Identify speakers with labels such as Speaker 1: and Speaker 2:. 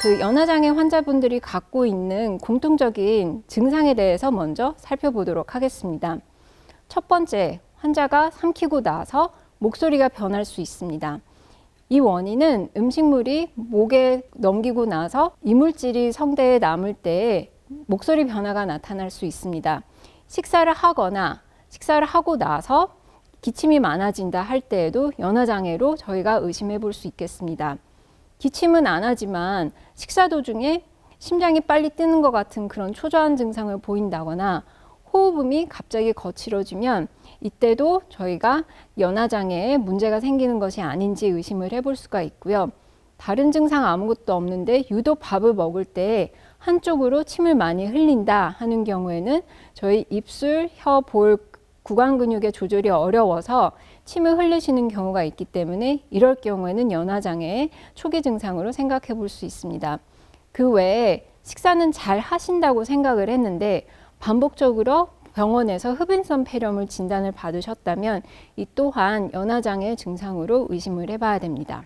Speaker 1: 그 연화장애 환자분들이 갖고 있는 공통적인 증상에 대해서 먼저 살펴보도록 하겠습니다. 첫 번째, 환자가 삼키고 나서 목소리가 변할 수 있습니다. 이 원인은 음식물이 목에 넘기고 나서 이물질이 성대에 남을 때 목소리 변화가 나타날 수 있습니다. 식사를 하거나 식사를 하고 나서 기침이 많아진다 할 때에도 연화장애로 저희가 의심해 볼 수 있겠습니다. 기침은 안 하지만 식사 도중에 심장이 빨리 뛰는 것 같은 그런 초조한 증상을 보인다거나 호흡음이 갑자기 거칠어지면 이때도 저희가 연화장애에 문제가 생기는 것이 아닌지 의심을 해볼 수가 있고요. 다른 증상 아무것도 없는데 유독 밥을 먹을 때 한쪽으로 침을 많이 흘린다 하는 경우에는 저희 입술, 혀, 볼 구강 근육의 조절이 어려워서 침을 흘리시는 경우가 있기 때문에 이럴 경우에는 연화장애의 초기 증상으로 생각해 볼 수 있습니다. 그 외에 식사는 잘 하신다고 생각을 했는데 반복적으로 병원에서 흡인성 폐렴을 진단을 받으셨다면 이 또한 연화장애 증상으로 의심을 해봐야 됩니다.